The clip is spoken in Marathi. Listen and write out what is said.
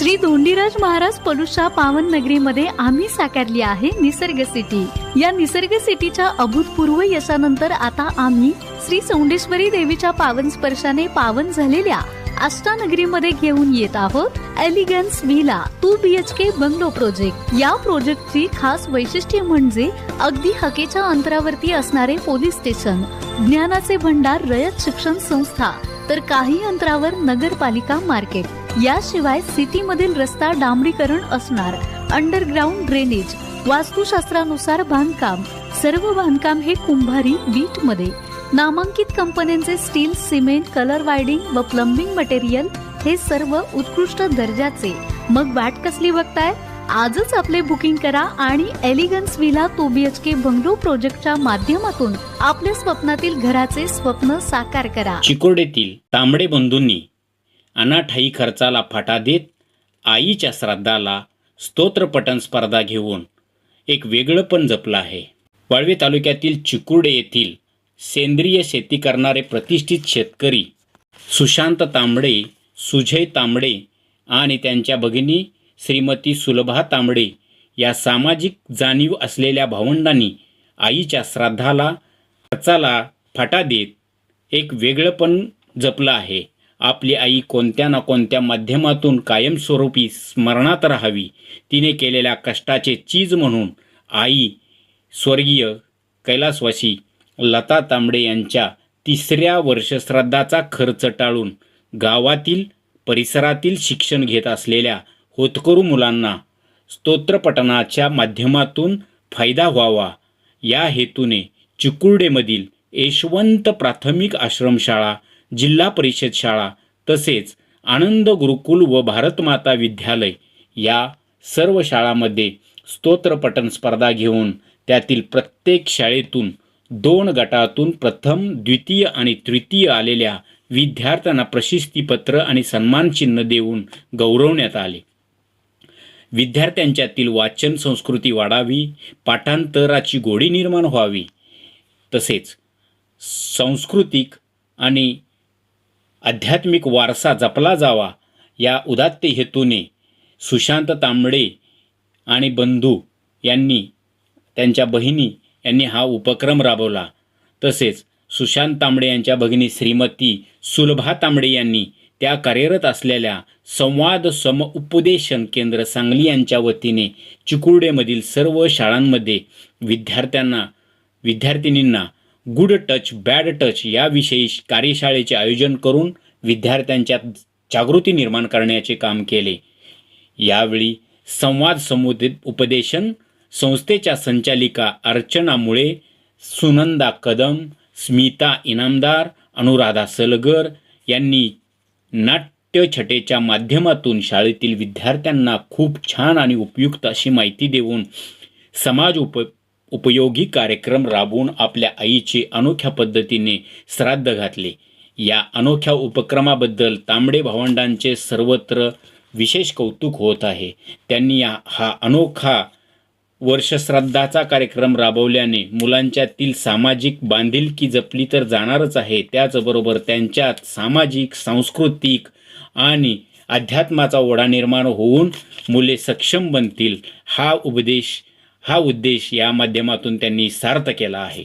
श्री धोंडीराज महाराज पलुषा पावन नगरीमध्ये आम्ही साकारली आहे निसर्ग सिटी. या निसर्ग सिटीच्या अभूतपूर्व यशानंतर आता आम्ही श्री सौंडेश्वरी देवीच्या पावन स्पर्शाने पावन झालेल्या अष्टानगरीमध्ये घेऊन येत आहोत elegance villa two B H K bungalow project या प्रोजेक्टची खास वैशिष्ट्य म्हणजे अगदी हकेच्या अंतरावरती असणारे पोलीस स्टेशन ज्ञानाचे भंडार रयत शिक्षण संस्था तर काही अंतरावर नगरपालिका मार्केट. याशिवाय सिटीमधील रस्ता डांबरीकरण असणार. अंडरग्राऊंड ड्रेनेज वास्तुशास्त्रानुसार बांधकाम सर्व बांधकाम हे कुंभारी वीटमध्ये नामांकित कंपन्यांचे स्टील सिमेंट कलर वायडिंग व प्लंबिंग मटेरियल हे सर्व उत्कृष्ट दर्जाचे. मग वाट कसली बघताय? आजच आपले बुकिंग करा आणि elegance villa two B H K bungalow प्रोजेक्टच्या माध्यमातून आपल्या स्वप्नातील घराचे स्वप्न साकार करा. चिकोडेतील तांबडे बंधूंनी अनाठाई खर्चाला फाटा देत आईच्या श्राद्धाला स्तोत्रपठण स्पर्धा घेऊन एक वेगळं पण जपलं आहे. वाळवे तालुक्यातील चिकुर्डे येथील सेंद्रिय शेती करणारे प्रतिष्ठित शेतकरी सुशांत तांबडे सुजय तांबडे आणि त्यांच्या भगिनी श्रीमती सुलभा तांबडे या सामाजिक जाणीव असलेल्या भावंडांनी आईच्या श्राद्धाला खर्चाला फाटा देत एक वेगळं पण जपलं आहे. आपली आई कोणत्या ना कोणत्या माध्यमातून कायमस्वरूपी स्मरणात राहावी? तिने केलेल्या कष्टाचे चीज म्हणून आई स्वर्गीय कैलासवासी लता तांबडे यांच्या तिसऱ्या वर्षश्राद्धाचा खर्च टाळून गावातील परिसरातील शिक्षण घेत असलेल्या होतकरू मुलांना स्तोत्रपठणाच्या माध्यमातून फायदा व्हावा. या हेतूने चिकुर्डेमधील यशवंत प्राथमिक आश्रमशाळा जिल्हा परिषद शाळा तसेच आनंद गुरुकुल व भारतमाता विद्यालय या सर्व शाळांमध्ये स्तोत्रपठण स्पर्धा घेऊन त्यातील प्रत्येक शाळेतून दोन गटातून प्रथम द्वितीय आणि तृतीय आलेल्या विद्यार्थ्यांना प्रशस्तीपत्र आणि सन्मानचिन्ह देऊन गौरवण्यात आले. विद्यार्थ्यांच्यातील वाचन संस्कृती वाढावी पाठांतराची गोडी निर्माण व्हावी तसेच सांस्कृतिक आणि आध्यात्मिक वारसा जपला जावा या उदात्त हेतूने सुशांत तांबडे आणि बंधू यांनी त्यांच्या बहिणी यांनी हा उपक्रम राबवला. तसेच सुशांत तांबडे यांच्या भगिनी श्रीमती सुलभा तांबडे यांनी त्या कार्यरत असलेल्या संवाद सम उपदेशन केंद्र सांगली यांच्या वतीने चिकुर्डेमधील सर्व शाळांमध्ये विद्यार्थ्यांना विद्यार्थिनींना गुड टच बॅड टच याविषयी कार्यशाळेचे आयोजन करून विद्यार्थ्यांच्यात जागृती निर्माण करण्याचे काम केले. यावेळी संवाद समुदित उपदेशन संस्थेच्या संचालिका अर्चना मुळे सुनंदा कदम स्मिता इनामदार अनुराधा सलगर यांनी नाट्यछटेच्या माध्यमातून शाळेतील विद्यार्थ्यांना खूप छान आणि उपयुक्त अशी माहिती देऊन समाज उप उपयोगी कार्यक्रम राबवून आपल्या आईचे अनोख्या पद्धतीने श्राद्ध घातले. या अनोख्या उपक्रमाबद्दल तांबडे भावंडांचे सर्वत्र विशेष कौतुक होत आहे. त्यांनी या हा अनोखा वर्षश्राद्धाचा कार्यक्रम राबवल्याने मुलांच्यातील सामाजिक बांधिलकी जपली तर जाणारच आहे. त्याचबरोबर त्यांच्यात सामाजिक सांस्कृतिक आणि अध्यात्माचा ओढा निर्माण होऊन मुले सक्षम बनतील. हा उपदेश हा उद्देश या माध्यमातून त्यांनी सार्थ केला आहे.